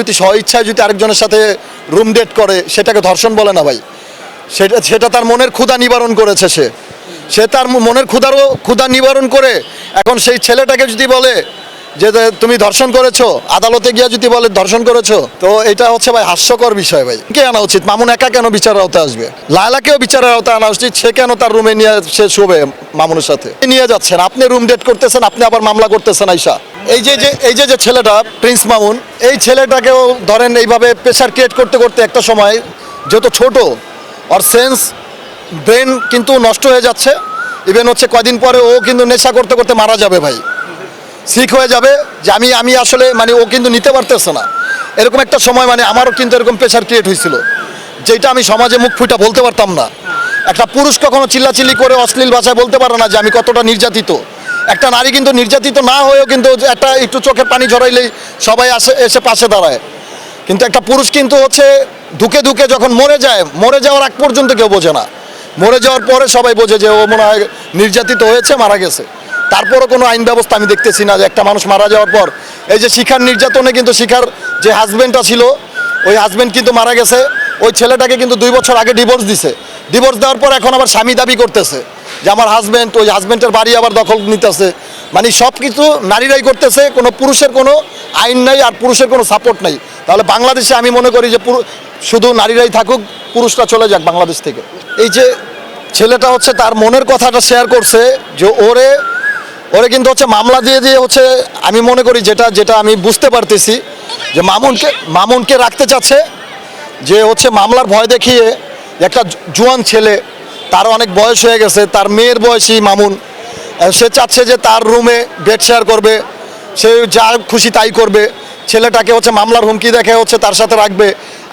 যদি স্ব ইচ্ছায় যদি আরেকজনের সাথে রুম ডেট করে, সেটাকে ধর্ষণ বলে না ভাই। সেটা সেটা তার মনের ক্ষুধা নিবারণ করেছে সে। সে তার মনের ক্ষুধারও, ক্ষুধা নিবারণ করে, এখন সেই ছেলেটাকে যদি বলে যে যে তুমি ধর্ষণ করেছ, আদালতে গিয়ে যদি বলে ধর্ষণ করেছ, তো এটা হচ্ছে ভাই হাস্যকর বিষয় ভাই। কে আনা উচিত? মামুন একা কেন বিচারের আওতায় আসবে? লায়লাকেও বিচারের আওতায় আনা উচিত, সে কেন তার রুমে নিয়ে, সে শোবে মামুনের সাথে? নিয়ে যাচ্ছেন, আপনি রুম ডেট করতেছেন, আপনি আবার মামলা করতেছেন আইসা। এই যে যে, এই যে যে ছেলেটা, প্রিন্স মামুন, এই ছেলেটাকেও ধরেন এইভাবে প্রেশার ক্রিয়েট করতে করতে একটা সময় যত ছোট, ওর সেন্স ব্রেন কিন্তু নষ্ট হয়ে যাচ্ছে। ইভেন হচ্ছে কয়দিন পরে ও কিন্তু নেশা করতে করতে মারা যাবে ভাই। সিক হয়ে যাবে, যে আমি আমি আসলে মানে ও কিন্তু নিতে পারতেছে না। এরকম একটা সময় মানে আমারও কিন্তু এরকম প্রেশার ক্রিয়েট হয়েছিল। যেটা আমি সমাজে মুখ ফুটা বলতে পারতাম না। একটা পুরুষ কখনো চিল্লাচিল্লি করে অশ্লীল ভাষায় বলতে পারে না যে আমি কতটা নির্যাতিত। একটা নারী কিন্তু নির্যাতিত না হয়েও কিন্তু একটা একটু চোখের পানি ঝরাইলেই সবাই আসে, এসে পাশে দাঁড়ায়। কিন্তু একটা পুরুষ কিন্তু হচ্ছে ধুকে ধুকে যখন মরে যায়, মরে যাওয়ার আগ পর্যন্ত কেউ বোঝে না। মরে যাওয়ার পরে সবাই বোঝে যে ও মনে হয় নির্যাতিত হয়েছে, মারা গেছে। তারপরও কোনো আইন ব্যবস্থা আমি দেখতেছি না যে একটা মানুষ মারা যাওয়ার পর, এই যে শিখার নির্যাতনে কিন্তু শিখার যে হাজবেন্ডটা ছিল, ওই হাজব্যান্ড কিন্তু মারা গেছে। ওই ছেলেটাকে কিন্তু দুই বছর আগে ডিভোর্স দিছে। ডিভোর্স দেওয়ার পর এখন আবার স্বামী দাবি করতেছে। যে আমার হাজব্যান্ড ওই হাজব্যান্ডের বাড়ি আবার দখল নিতেছে। মানে সব কিছু নারীরাই করতেছে, কোনো পুরুষের কোনো আইন নাই আর পুরুষের কোনো সাপোর্ট নাই। তাহলে বাংলাদেশে আমি মনে করি যে শুধু নারীরাই থাকুক, পুরুষরা চলে যাক বাংলাদেশ থেকে। এই যে ছেলেটা হচ্ছে তার মনের কথাটা শেয়ার করছে যে ওরে ওরে কিন্তু হচ্ছে মামলা দিয়ে দিয়ে হচ্ছে আমি মনে করি যেটা যেটা আমি বুঝতে পারতেছি যে মামুনকে মামুনকে রাখতে চাচ্ছে যে হচ্ছে মামলার ভয় দেখিয়ে একটা জুয়ান ছেলে তার অনেক বয়স হয়ে গেছে, তার মেয়ের বয়সী মামুন। সে চাচ্ছে যে তার রুমে বেড শেয়ার করবে, সে যা খুশি তাই করবে, ছেলেটাকে হচ্ছে মামলার হুমকি দেখে হচ্ছে তার সাথে রাখবে।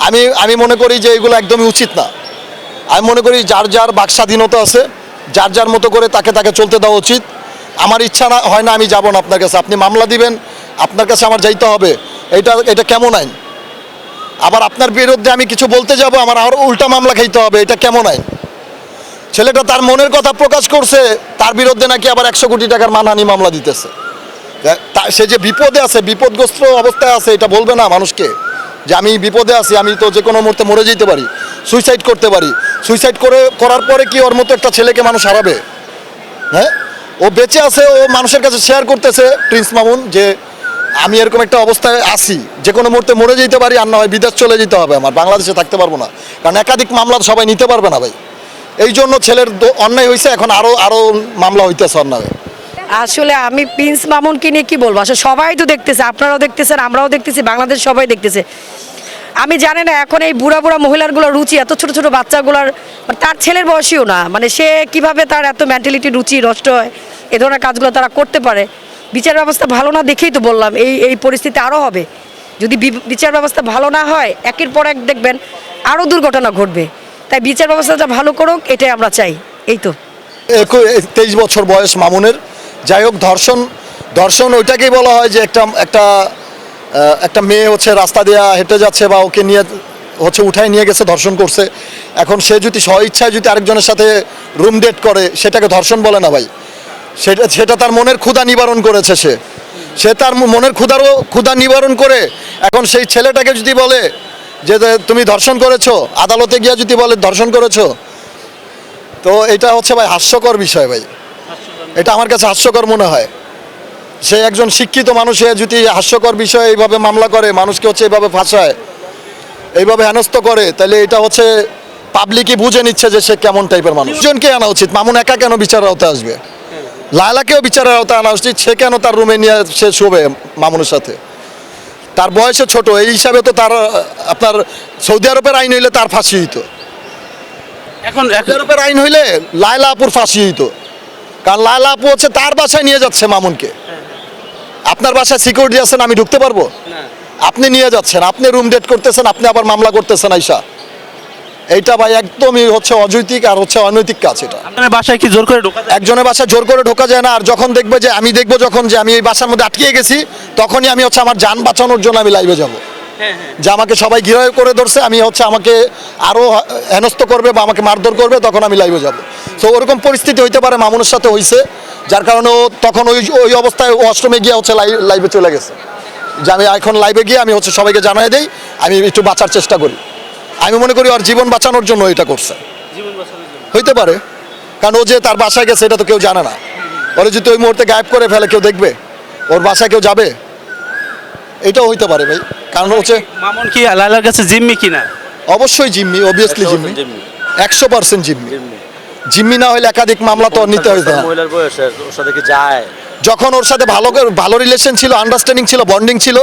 আমি আমি মনে করি যে এগুলো একদমই উচিত না। আমি মনে করি যার যার বাক স্বাধীনতা আছে, যার যার মতো করে তাকে তাকে চলতে দেওয়া উচিত। আমার ইচ্ছা না, হয় না আমি যাব না আপনার কাছে। আপনি মামলা দিবেন, আপনার কাছে আমার যাইতে হবে। এটা এটা কেমন আইন? আবার আপনার বিরুদ্ধে আমি কিছু বলতে যাব, আমার আরও উল্টা মামলা খাইতে হবে, এটা কেমন আইন? ছেলেটা তার মনের কথা প্রকাশ করছে, তার বিরুদ্ধে নাকি আবার একশো কোটি টাকার মানহানি মামলা দিতেছে। সে যে বিপদে আছে, বিপদগ্রস্ত অবস্থায় আছে, এটা বলবে না মানুষকে। যে আমি বিপদে আছি, আমি তো যে কোনো মুহূর্তে মরে যেতে পারি সুইসাইড করতে পারি। সুইসাইড করে, করার পরে কি ওর মতো একটা ছেলেকে মানুষ হারাবে? হ্যাঁ? ও বেঁচে আছে, ও মানুষের কাছে শেয়ার করতেছে প্রিন্স মামুন যে আমি এরকম একটা অবস্থায় আছি যে কোনো মুহূর্তে মরে যেতে পারি, আর না হয় বিদেশ চলে যেতে হবে আমার, বাংলাদেশে থাকতে পারব না। কারণ একাধিক মামলা সবাই নিতে পারবে না ভাই। এই জন্য ছেলের অন্যায় হয়েছে এখন আরও আরও মামলা হইতেছে অন্যায়। আসলে আমি প্রিন্স মামুনকে নিয়ে কি বলব? আসলে সবাই তো দেখতেছে, আপনারাও দেখতেছেন, আমরাও দেখতেছি, বাংলাদেশ সবাই দেখতেছে। আমি জানি না এখন এই বুড়া বুড়া মহিলারগুলোর রুচি, এত ছোট ছোট বাচ্চাগুলোর মানে তার ছেলের বয়সীও না। মানে সে কীভাবে তার এত মেন্টালিটি রুচি নষ্ট হয়, এ ধরনের কাজগুলো তারা করতে পারে। বিচার ব্যবস্থা ভালো না দেখেই তো বললাম, এই এই পরিস্থিতি আরও হবে। যদি বিচার ব্যবস্থা ভালো না হয়, একের পর এক দেখবেন আরও দুর্ঘটনা ঘটবে। তাই বিচার ব্যবস্থাটা ভালো করুক, এটাই আমরা চাই। এই তো। তেইশ বছর বয়স মামুনের। যাই হোক, ধর্ষণ ধর্ষণ ওইটাকেই বলা হয় যে একটা একটা একটা মেয়ে হচ্ছে রাস্তা দেওয়া হেঁটে যাচ্ছে বা ওকে নিয়ে, হচ্ছে উঠায় নিয়ে গেছে, ধর্ষণ করছে। এখন সে যদি স্ব ইচ্ছায় যদি আরেকজনের সাথে রুম ডেট করে, সেটাকে ধর্ষণ বলে না ভাই। সেটা সেটা তার মনের ক্ষুধা নিবারণ করেছে সে। সে তার মনের ক্ষুধারও, ক্ষুধা নিবারণ করে। এখন সেই ছেলেটাকে যদি বলে যে তুমি ধর্ষণ করেছ আদালতে গিয়ে যদি বলে ধর্ষণ করেছ তো এটা হচ্ছে ভাই হাস্যকর বিষয় ভাই। এটা আমার কাছে হাস্যকর মনে হয়। সে একজন শিক্ষিত মানুষে যদি হাস্যকর বিষয়ে এইভাবে মামলা করে মানুষকে হচ্ছে এইভাবে ফাঁসায় এইভাবে হেনস্থ করে তাহলে এটা হচ্ছে পাবলিকই বুঝে নিচ্ছে যে সে কেমন টাইপের মানুষ। জনকে আনা উচিত। মামুন একা কেন বিচারের আওতায় আসবে? লায়লাকেও বিচারের আওতায় আনা উচিত। সে কেন তার রুমে নিয়ে সে শোবে মামুনের সাথে? তার বয়সে ছোট এই হিসাবে তো তার আপনার সৌদি আরবের আইন হইলে তার ফাঁসি হইতো। এখন আরবের আইন হইলে লায়লা আপুর ফাঁসি হইতো। কারণ লায়লা আপু হচ্ছে তার বাসায় নিয়ে যাচ্ছে মামুনকে। আপনার বাসায় সিকিউরিটি আছেন আমি ঢুকতে পারব? আপনি নিয়ে যাচ্ছেন আপনি রুম ডেট করতেছেন আপনি আবার মামলা করতেছেন আইসা। এইটা ভাই একদমই হচ্ছে অযৌতিক আর হচ্ছে অনৈতিক কাজ এটা। আপনার বাসায় কি জোর করে ঢোকা যায়? একজনের বাসায় জোর করে ঢোকা যায় না আর যখন দেখবে যে আমি দেখব যখন যে আমি এই বাসার মধ্যে আটকে গেছি তখনই আমি হচ্ছে আমার যান বাঁচানোর জন্য আমি লাইভে যাব। যে আমাকে সবাই ঘিরে করে ধরছে আমি হচ্ছে আমাকে আরও হেনস্থ করবে বা আমাকে মারধর করবে তখন আমি লাইভে যাব। তো ওরকম পরিস্থিতি হইতে পারে মামুনের সাথে হইছে যার কারণে ও তখন ওই ওই অবস্থায় ও অষ্টমে গিয়ে হচ্ছে লাইভে চলে গেছে। যে আমি এখন লাইভে গিয়ে আমি হচ্ছে সবাইকে জানাই দেই আমি একটু বাঁচার চেষ্টা করি। আমি মনে করি ওর জীবন বাঁচানোর জন্য এটা করছে। হইতে পারে। কারণ ও যে তার বাসায় গেছে এটা তো কেউ জানে না। ওরে যদি ওই মুহূর্তে গায়েব করে ফেলে কেউ দেখবে? ওর বাসায় কেউ যাবে? এটাও হইতে পারে ভাই। কারণ হচ্ছে মামুন কি লালার কাছে জিম্মি কিনা? অবশ্যই জিম্মি অবভিয়াসলি জিম্মি। একশো পার্সেন্ট জিম্মি। জিম্মি। না হলে একাধিক মামলা তো আর নিতে হইতে না। মহিলার বয়সে ওর সাথে কি যায়? যখন ওর সাথে ভালো করে- ভালো রিলেশন ছিল আন্ডারস্ট্যান্ডিং ছিল বন্ডিং ছিল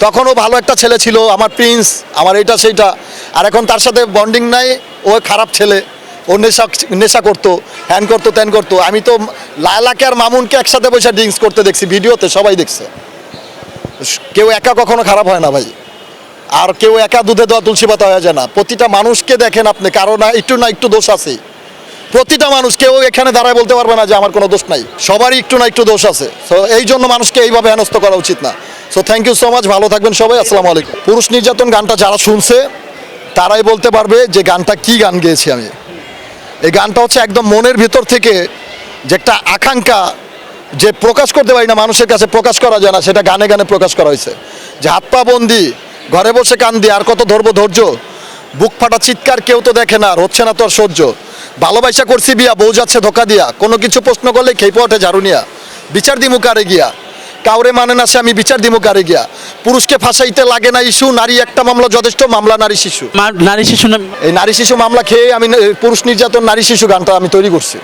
তখন ও ভালো একটা ছেলে ছিল। আমার প্রিন্স আমার এটা সেইটা। আর এখন তার সাথে বন্ডিং নাই, ও খারাপ ছেলে, ও নেশা নেশা করতো, হ্যান করতো, ত্যান করতো। আমি তো লায়লাকে আর মামুনকে একসাথে বসে ড্রিঙ্কস করতে দেখছি, ভিডিওতে সবাই দেখছে। কেউ একা কখনো খারাপ হয় না ভাই। আর কেউ একা দুধে দেওয়া তুলসী পাতা হয়ে যায় না। প্রতিটা মানুষকে দেখেন আপনি, কারও না, একটু না একটু দোষ আছে। প্রতিটা মানুষ, কেউ এখানে দাঁড়ায় বলতে পারবে না যে আমার কোনো দোষ নাই। সবারই একটু না একটু দোষ আছে। সো এই জন্য মানুষকে এইভাবে হেনস্থ করা উচিত না। So thank you so much ভালো থাকবেন সবাই, আসসালামু আলাইকুম। পুরুষ নির্যাতন গানটা যারা শুনছে তারাই বলতে পারবে যে গানটা কি গান গেয়েছি আমি। এই গানটা হচ্ছে একদম মনের ভিতর থেকে যে একটা আকাঙ্ক্ষা যে প্রকাশ করতে পারি না মানুষের কাছে প্রকাশ করা যায় না, সেটা গানে গানে প্রকাশ করা হয়েছে। যে হাত পা বন্দি, ঘরে বসে কান্দি, আর কত ধরবো ধৈর্য। বুক ফাটা চিৎকার কেউ তো দেখে না, আর হচ্ছে না তোর সহ্য। ভালোবাসা করছি বিয়া, বউ যাচ্ছে ধোকা দিয়া। কোনো কিছু প্রশ্ন করলে খেপে ওঠে ঝাড়ুনিয়া বিচার দিমু কারে গিয়া। কাউরে মানে না সে আমি বিচার দিব গাড়ি গিয়া। পুরুষকে ফাঁসাইতে লাগে না ইস্যু নারী একটা মামলা যথেষ্ট মামলা নারী শিশু। নারী শিশু এই নারী শিশু মামলা খেয়ে আমি পুরুষ নির্যাতন নারী শিশু গানটা আমি তৈরি করছি।